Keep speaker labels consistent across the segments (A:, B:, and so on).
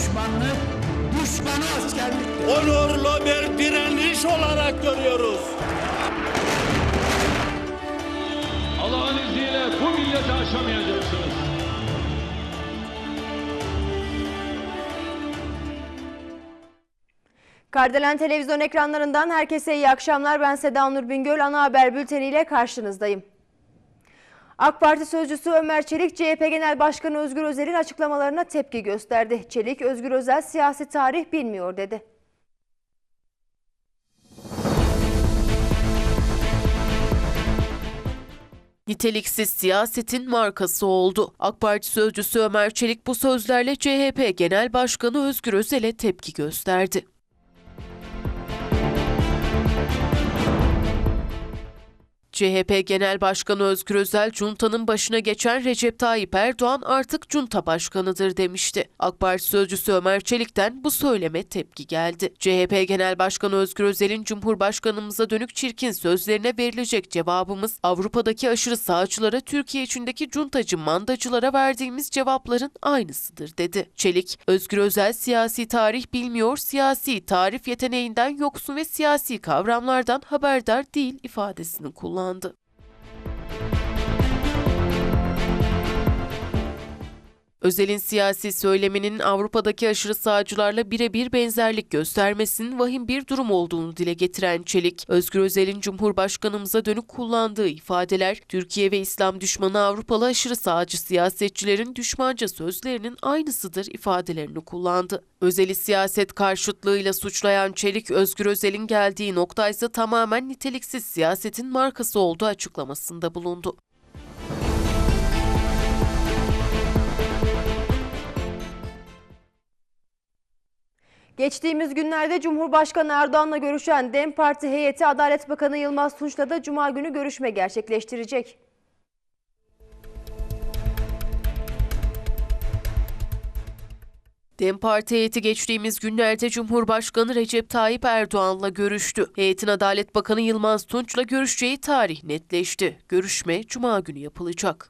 A: düşmanlık, düşmanı askerlik.
B: onurlu bir direniş olarak görüyoruz.
C: Allah'ın izniyle bu milleti aşamayacaksınız.
D: Kardelen televizyon ekranlarından herkese iyi akşamlar. Ben Seda Nur Bingöl. Ana haber bülteniyle karşınızdayım. AK Parti sözcüsü Ömer Çelik, CHP Genel Başkanı Özgür Özel'in açıklamalarına tepki gösterdi. Çelik, Özgür Özel siyasi tarih bilmiyor dedi.
E: Niteliksiz siyasetin markası oldu. AK Parti sözcüsü Ömer Çelik bu sözlerle CHP Genel Başkanı Özgür Özel'e tepki gösterdi. CHP Genel Başkanı Özgür Özel, Cunta'nın başına geçen Recep Tayyip Erdoğan artık Cunta Başkanıdır demişti. AK Parti sözcüsü Ömer Çelik'ten bu söyleme tepki geldi. CHP Genel Başkanı Özgür Özel'in Cumhurbaşkanımıza dönük çirkin sözlerine verilecek cevabımız Avrupa'daki aşırı sağcılara Türkiye içindeki cuntacı mandacılara verdiğimiz cevapların aynısıdır dedi. Çelik, Özgür Özel siyasi tarih bilmiyor, siyasi tarif yeteneğinden yoksun ve siyasi kavramlardan haberdar değil ifadesini kullandı. and Özel'in siyasi söyleminin Avrupa'daki aşırı sağcılarla birebir benzerlik göstermesinin vahim bir durum olduğunu dile getiren Çelik, Özgür Özel'in Cumhurbaşkanımıza dönük kullandığı ifadeler, Türkiye ve İslam düşmanı Avrupalı aşırı sağcı siyasetçilerin düşmanca sözlerinin aynısıdır ifadelerini kullandı. Özel'i siyaset karşıtlığıyla suçlayan Çelik, Özgür Özel'in geldiği nokta tamamen niteliksiz siyasetin markası olduğu açıklamasında bulundu.
D: Geçtiğimiz günlerde Cumhurbaşkanı Erdoğan'la görüşen DEM Parti heyeti Adalet Bakanı Yılmaz Tunç'la da Cuma günü görüşme gerçekleştirecek.
E: DEM Parti heyeti geçtiğimiz günlerde Cumhurbaşkanı Recep Tayyip Erdoğan'la görüştü. Heyetin Adalet Bakanı Yılmaz Tunç'la görüşeceği tarih netleşti. Görüşme Cuma günü yapılacak.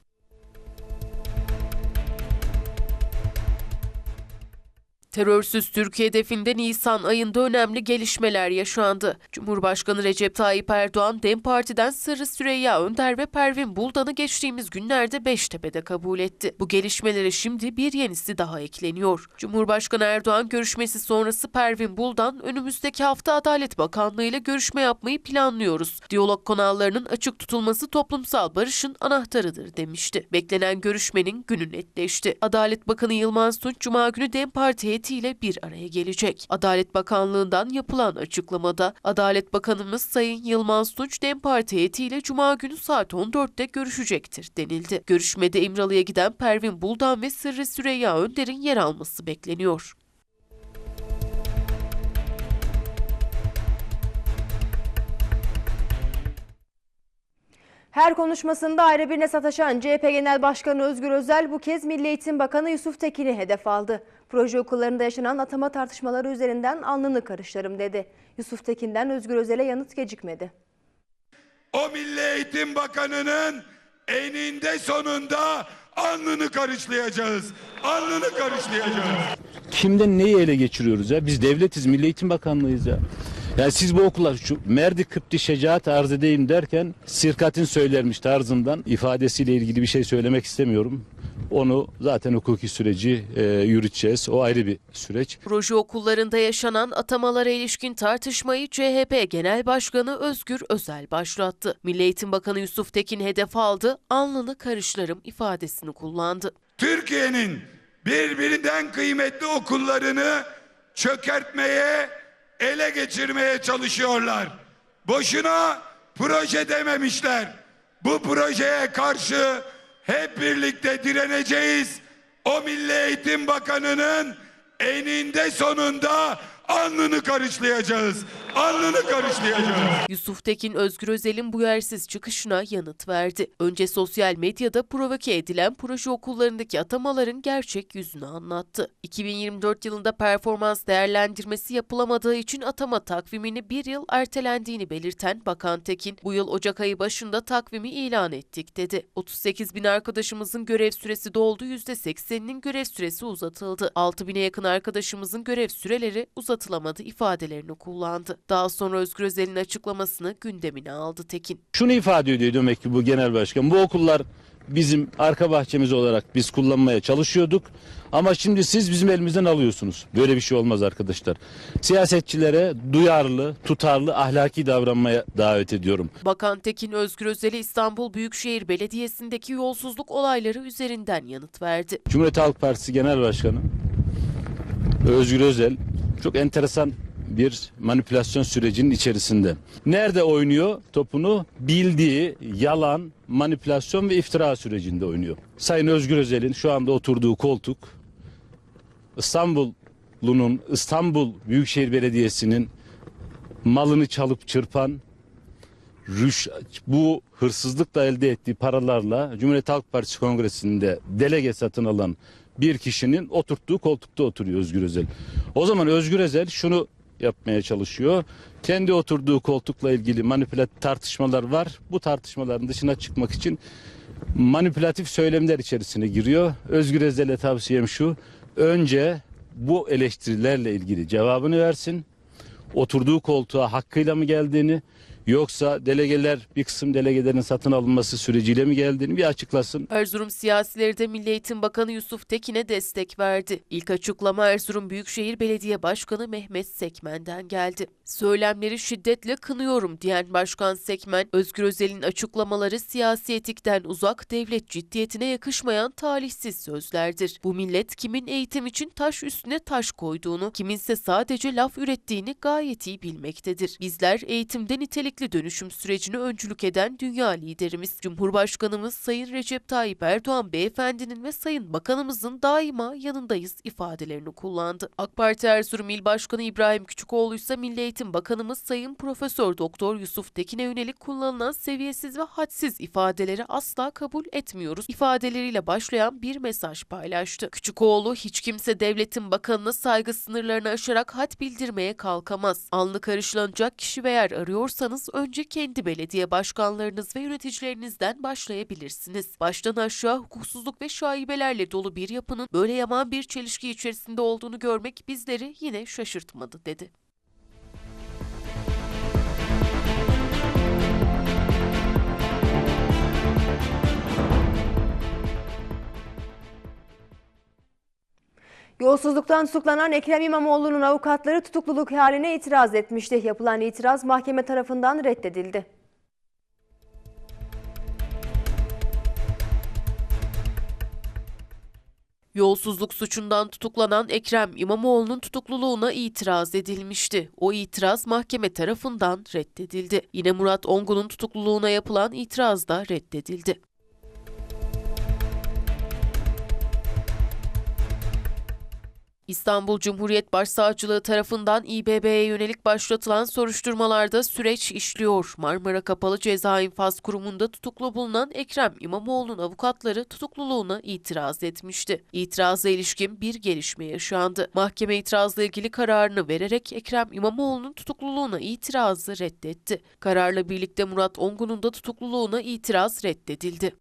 E: Terörsüz Türkiye hedefinde Nisan ayında önemli gelişmeler yaşandı. Cumhurbaşkanı Recep Tayyip Erdoğan, DEM Parti'den Sırrı Süreyya Önder ve Pervin Buldan'ı geçtiğimiz günlerde Beştepe'de kabul etti. Bu gelişmelere şimdi bir yenisi daha ekleniyor. Cumhurbaşkanı Erdoğan görüşmesi sonrası Pervin Buldan, önümüzdeki hafta Adalet Bakanlığı ile görüşme yapmayı planlıyoruz. Diyalog kanallarının açık tutulması toplumsal barışın anahtarıdır demişti. Beklenen görüşmenin günü netleşti. Adalet Bakanı Yılmaz Tunç, Cuma günü DEM Parti heyetiyle bir araya gelecek. Adalet Bakanlığı'ndan yapılan açıklamada Adalet Bakanımız Sayın Yılmaz Tunç DEM Parti heyetiyle Cuma günü saat 14'te görüşecektir denildi. Görüşmede İmralı'ya giden Pervin Buldan ve Sırrı Süreyya Önder'in yer alması bekleniyor.
D: Her konuşmasında ayrı birine sataşan CHP Genel Başkanı Özgür Özel bu kez Milli Eğitim Bakanı Yusuf Tekin'i hedef aldı. Proje okullarında yaşanan atama tartışmaları üzerinden alnını karıştırırım dedi. Yusuf Tekin'den Özgür Özel'e yanıt gecikmedi.
F: o Milli Eğitim Bakanı'nın eninde sonunda alnını karışlayacağız. Alnını karışlayacağız.
G: Kimden neyi ele geçiriyoruz ya? Biz devletiz, Milli Eğitim Bakanlığıyız ya. Yani siz bu okula şu merdi kıpti şecaat arz edeyim derken sirkatin söylermiş tarzından ifadesiyle ilgili bir şey söylemek istemiyorum. Onu zaten hukuki süreci e, yürüteceğiz. O ayrı bir süreç.
E: Proje okullarında yaşanan atamalara ilişkin tartışmayı CHP Genel Başkanı Özgür Özel başlattı. Milli Eğitim Bakanı Yusuf Tekin hedef aldı, alnını karışlarım ifadesini kullandı.
F: Türkiye'nin birbirinden kıymetli okullarını çökertmeye, ele geçirmeye çalışıyorlar. Boşuna proje dememişler. Bu projeye karşı hep birlikte direneceğiz. O Milli Eğitim Bakanı'nın eninde sonunda alnını karışlayacağız. Alnını karışlayacağız.
E: Yusuf Tekin Özgür Özel'in bu yersiz çıkışına yanıt verdi. Önce sosyal medyada provoke edilen proje okullarındaki atamaların gerçek yüzünü anlattı. 2024 yılında performans değerlendirmesi yapılamadığı için atama takvimini bir yıl ertelendiğini belirten Bakan Tekin, bu yıl Ocak ayı başında takvimi ilan ettik dedi. 38 bin arkadaşımızın görev süresi doldu, %80'inin görev süresi uzatıldı. 6 bine yakın arkadaşımızın görev süreleri uzatılamadı ifadelerini kullandı. Daha sonra Özgür Özel'in açıklamasını gündemine aldı Tekin.
G: Şunu ifade ediyor demek ki bu genel başkan. Bu okullar bizim arka bahçemiz olarak biz kullanmaya çalışıyorduk. Ama şimdi siz bizim elimizden alıyorsunuz. Böyle bir şey olmaz arkadaşlar. Siyasetçilere duyarlı, tutarlı, ahlaki davranmaya davet ediyorum.
E: Bakan Tekin Özgür Özel'e İstanbul Büyükşehir Belediyesi'ndeki yolsuzluk olayları üzerinden yanıt verdi.
G: Cumhuriyet Halk Partisi Genel Başkanı Özgür Özel çok enteresan bir manipülasyon sürecinin içerisinde. Nerede oynuyor topunu? Bildiği yalan, manipülasyon ve iftira sürecinde oynuyor. Sayın Özgür Özel'in şu anda oturduğu koltuk İstanbul'un İstanbul Büyükşehir Belediyesi'nin malını çalıp çırpan rüş, bu hırsızlıkla elde ettiği paralarla Cumhuriyet Halk Partisi Kongresi'nde delege satın alan bir kişinin oturttuğu koltukta oturuyor Özgür Özel. O zaman Özgür Özel şunu yapmaya çalışıyor. Kendi oturduğu koltukla ilgili manipülatif tartışmalar var. Bu tartışmaların dışına çıkmak için manipülatif söylemler içerisine giriyor. Özgür Özel'e tavsiyem şu. Önce bu eleştirilerle ilgili cevabını versin oturduğu koltuğa hakkıyla mı geldiğini yoksa delegeler bir kısım delegelerin satın alınması süreciyle mi geldiğini bir açıklasın.
E: Erzurum siyasileri de Milli Eğitim Bakanı Yusuf Tekin'e destek verdi. İlk açıklama Erzurum Büyükşehir Belediye Başkanı Mehmet Sekmen'den geldi. Söylemleri şiddetle kınıyorum diyen Başkan Sekmen, Özgür Özel'in açıklamaları siyasi etikten uzak, devlet ciddiyetine yakışmayan talihsiz sözlerdir. Bu millet kimin eğitim için taş üstüne taş koyduğunu, kiminse sadece laf ürettiğini gayet iyi bilmektedir. Bizler eğitimde nitelikli dönüşüm sürecine öncülük eden dünya liderimiz, Cumhurbaşkanımız Sayın Recep Tayyip Erdoğan beyefendinin ve Sayın Bakanımızın daima yanındayız ifadelerini kullandı. AK Parti Erzurum İl Başkanı İbrahim Küçükoğlu ise Milli Eğitim Bakanımız Sayın Profesör Doktor Yusuf Tekin'e yönelik kullanılan seviyesiz ve hadsiz ifadeleri asla kabul etmiyoruz ifadeleriyle başlayan bir mesaj paylaştı. Küçükoğlu hiç kimse devletin bakanına saygı sınırlarını aşarak had bildirmeye kalkamaz. Alnı karışlanacak kişi ve yer arıyorsanız önce kendi belediye başkanlarınız ve yöneticilerinizden başlayabilirsiniz. Baştan aşağı hukuksuzluk ve şaibelerle dolu bir yapının böyle yaman bir çelişki içerisinde olduğunu görmek bizleri yine şaşırtmadı dedi.
D: Yolsuzluktan tutuklanan Ekrem İmamoğlu'nun avukatları tutukluluk haline itiraz etmişti. Yapılan itiraz mahkeme tarafından reddedildi.
E: Yolsuzluk suçundan tutuklanan Ekrem İmamoğlu'nun tutukluluğuna itiraz edilmişti. O itiraz mahkeme tarafından reddedildi. Yine Murat Ongun'un tutukluluğuna yapılan itiraz da reddedildi. İstanbul Cumhuriyet Başsavcılığı tarafından İBB'ye yönelik başlatılan soruşturmalarda süreç işliyor. Marmara Kapalı Ceza İnfaz Kurumu'nda tutuklu bulunan Ekrem İmamoğlu'nun avukatları tutukluluğuna itiraz etmişti. İtiraza ilişkin bir gelişme yaşandı. Mahkeme itirazla ilgili kararını vererek Ekrem İmamoğlu'nun tutukluluğuna itirazı reddetti. Kararla birlikte Murat Ongun'un da tutukluluğuna itiraz reddedildi.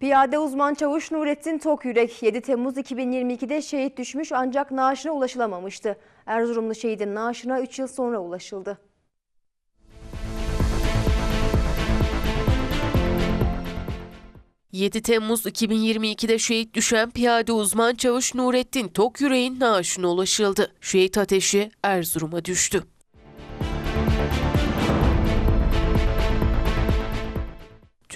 D: Piyade uzman çavuş Nurettin Tokyürek 7 Temmuz 2022'de şehit düşmüş ancak naaşına ulaşılamamıştı. Erzurumlu şehidin naaşına 3 yıl sonra ulaşıldı.
E: ...7 Temmuz 2022'de şehit düşen piyade uzman çavuş Nurettin Tokyürek'in naaşına ulaşıldı. Şehit ateşi Erzurum'a düştü.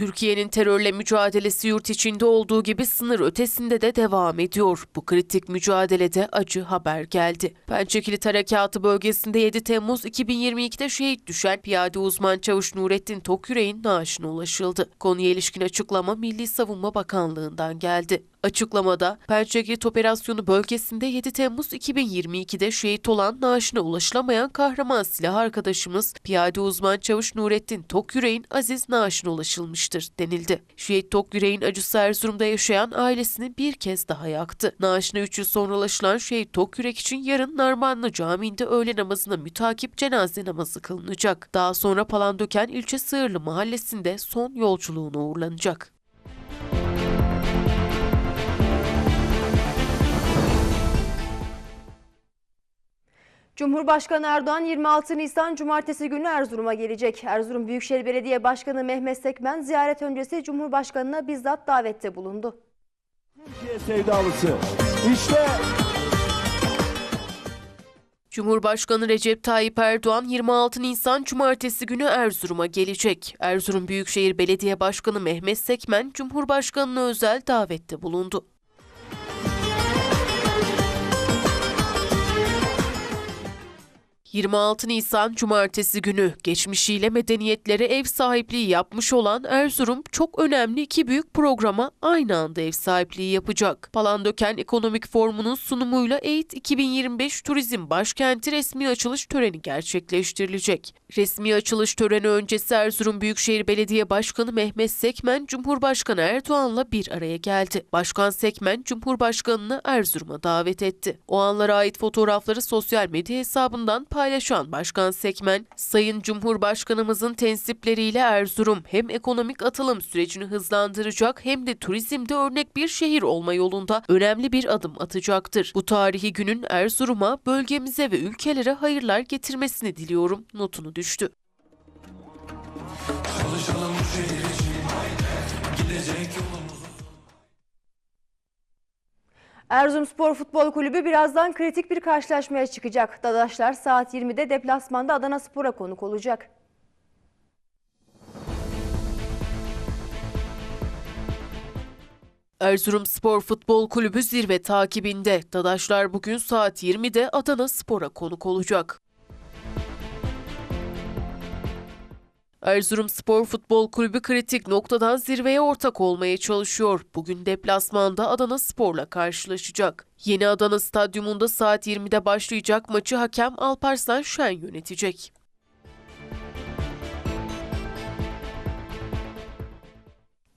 E: Türkiye'nin terörle mücadelesi yurt içinde olduğu gibi sınır ötesinde de devam ediyor. Bu kritik mücadelede acı haber geldi. Pençekilit Harekatı bölgesinde 7 Temmuz 2022'de şehit düşen piyade uzman çavuş Nurettin Tokyürek'in naaşına ulaşıldı. Konuya ilişkin açıklama Milli Savunma Bakanlığı'ndan geldi. Açıklamada Pençekilit Operasyonu bölgesinde 7 Temmuz 2022'de şehit olan naaşına ulaşılamayan kahraman silah arkadaşımız piyade uzman çavuş Nurettin Tokyürek'in aziz naaşına ulaşılmıştır denildi. Şehit Tokyürek'in acısı Erzurum'da yaşayan ailesini bir kez daha yaktı. Naaşına 3 yıl sonra ulaşılan şehit Tokyürek için yarın Narmanlı Camii'nde öğle namazına mütakip cenaze namazı kılınacak. Daha sonra Palandöken ilçe Sığırlı mahallesinde son yolculuğuna uğurlanacak.
D: Cumhurbaşkanı Erdoğan 26 Nisan Cumartesi günü Erzurum'a gelecek. Erzurum Büyükşehir Belediye Başkanı Mehmet Sekmen ziyaret öncesi Cumhurbaşkanı'na bizzat davette bulundu.
B: Türkiye sevdalısı. İşte
E: Cumhurbaşkanı Recep Tayyip Erdoğan 26 Nisan Cumartesi günü Erzurum'a gelecek. Erzurum Büyükşehir Belediye Başkanı Mehmet Sekmen, Cumhurbaşkanı'na özel davette bulundu. ...26 Nisan Cumartesi günü geçmişiyle medeniyetlere ev sahipliği yapmış olan Erzurum çok önemli iki büyük programa aynı anda ev sahipliği yapacak. Palandöken Ekonomik Forumu'nun sunumuyla EİT 2025 Turizm Başkenti resmi açılış töreni gerçekleştirilecek. Resmi açılış töreni öncesi Erzurum Büyükşehir Belediye Başkanı Mehmet Sekmen, Cumhurbaşkanı Erdoğan'la bir araya geldi. Başkan Sekmen, Cumhurbaşkanı'nı Erzurum'a davet etti. O anlara ait fotoğrafları sosyal medya hesabından paylaşan Başkan Sekmen, Sayın Cumhurbaşkanımızın tensipleriyle Erzurum hem ekonomik atılım sürecini hızlandıracak hem de turizmde örnek bir şehir olma yolunda önemli bir adım atacaktır. Bu tarihi günün Erzurum'a, bölgemize ve ülkelere hayırlar getirmesini diliyorum notunu düştü.
D: Erzurumspor Futbol Kulübü birazdan kritik bir karşılaşmaya çıkacak. Dadaşlar saat 20'de deplasmanda Adana Spor'a konuk olacak.
E: Erzurumspor Futbol Kulübü zirve takibinde. Dadaşlar bugün saat 20'de Adana Spor'a konuk olacak. Erzurumspor Futbol Kulübü kritik noktadan zirveye ortak olmaya çalışıyor. Bugün deplasmanda Adana Spor'la karşılaşacak. Yeni Adana Stadyumunda saat 20'de başlayacak maçı hakem Alparslan Şen yönetecek.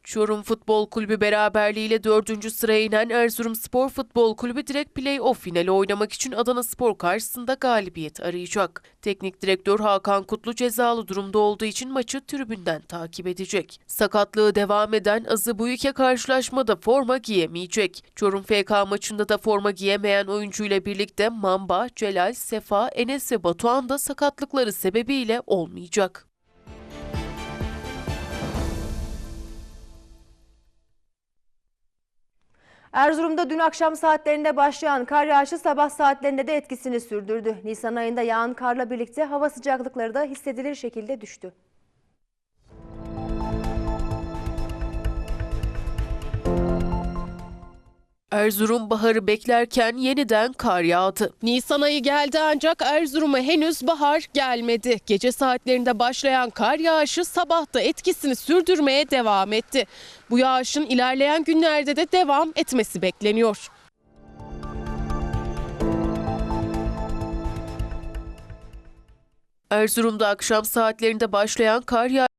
E: Çorum Futbol Kulübü beraberliğiyle 4. sıraya inen Erzurumspor Futbol Kulübü direkt play-off finali oynamak için Adana Spor karşısında galibiyet arayacak. Teknik direktör Hakan Kutlu cezalı durumda olduğu için maçı tribünden takip edecek. Sakatlığı devam eden Azı Buyuk'e karşılaşmada forma giyemeyecek. Çorum FK maçında da forma giyemeyen oyuncuyla birlikte Mamba, Celal, Sefa, Enes ve Batuhan da sakatlıkları sebebiyle olmayacak.
D: Erzurum'da dün akşam saatlerinde başlayan kar yağışı sabah saatlerinde de etkisini sürdürdü. Nisan ayında yağan karla birlikte hava sıcaklıkları da hissedilir şekilde düştü.
E: Erzurum baharı beklerken yeniden kar yağdı. Nisan ayı geldi ancak Erzurum'a henüz bahar gelmedi. Gece saatlerinde başlayan kar yağışı sabahta etkisini sürdürmeye devam etti. Bu yağışın ilerleyen günlerde de devam etmesi bekleniyor. Erzurum'da akşam saatlerinde başlayan kar yağışı